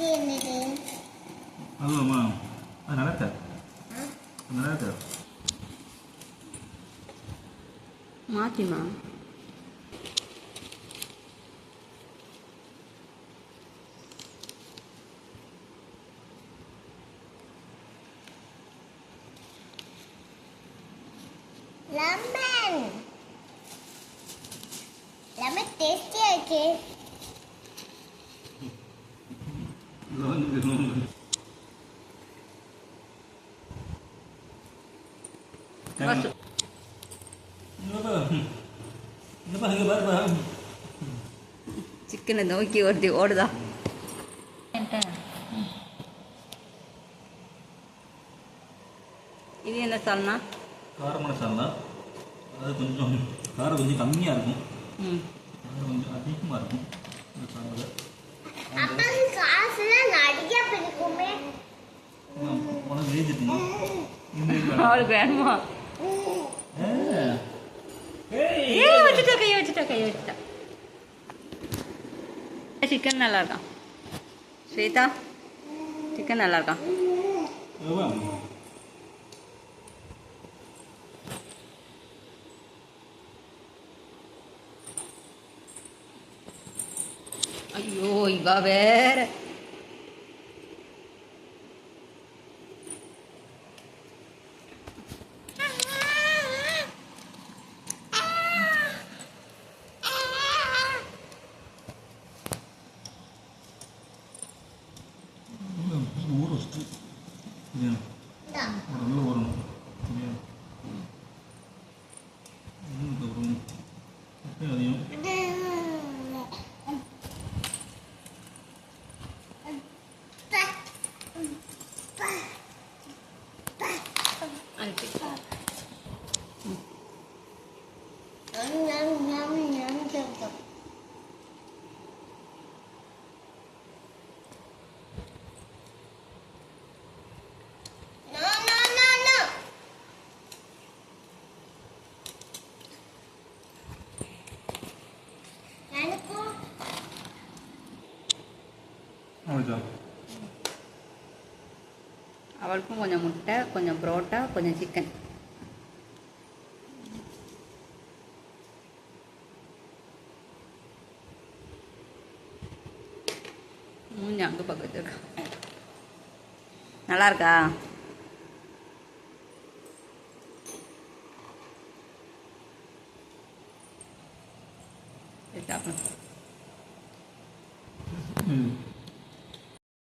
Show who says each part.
Speaker 1: இது என்னது?
Speaker 2: அதுவாம்மா அது நல்லா இருக்கா நல்லா இருக்கா
Speaker 3: மாற்றிமா
Speaker 1: லெமன். லெமன் டேஸ்டியா இருக்கு.
Speaker 3: சிக்கனை நோக்கி ஒருத்தி ஓடுதா? இது என்ன சால்னா?
Speaker 2: காரமான சால்னா. அது கொஞ்சம் காரம் கொஞ்சம் கம்மியாக இருக்கும்.
Speaker 3: ம்.
Speaker 2: அது கொஞ்சம் அதிகமாக இருக்கும் இந்த சால்னா
Speaker 1: அப்பாக்கு காசுலாம் நிறைய பிடிக்குமே?
Speaker 2: உனக்கு எழுதிட்டுமா
Speaker 3: அவளுக்கு வேணுமா? ஏ வச்சுட்டா கையை வச்சுட்டா கையை வச்சுட்டா. சிக்கன் நல்லா இருக்கான் ஸ்வேதா சிக்கன் நல்லா இருக்கான்
Speaker 1: Joj, va bene. Yeah.
Speaker 2: Orada.
Speaker 3: அவளுக்கும் கொஞ்சம் முட்டை கொஞ்சம் புரோட்டா கொஞ்சம் சிக்கன் மூஞ்சி அங்கே பக்கத்தில் இருக்கா? நல்லா இருக்கா? சாப்பிடும்
Speaker 2: ம்.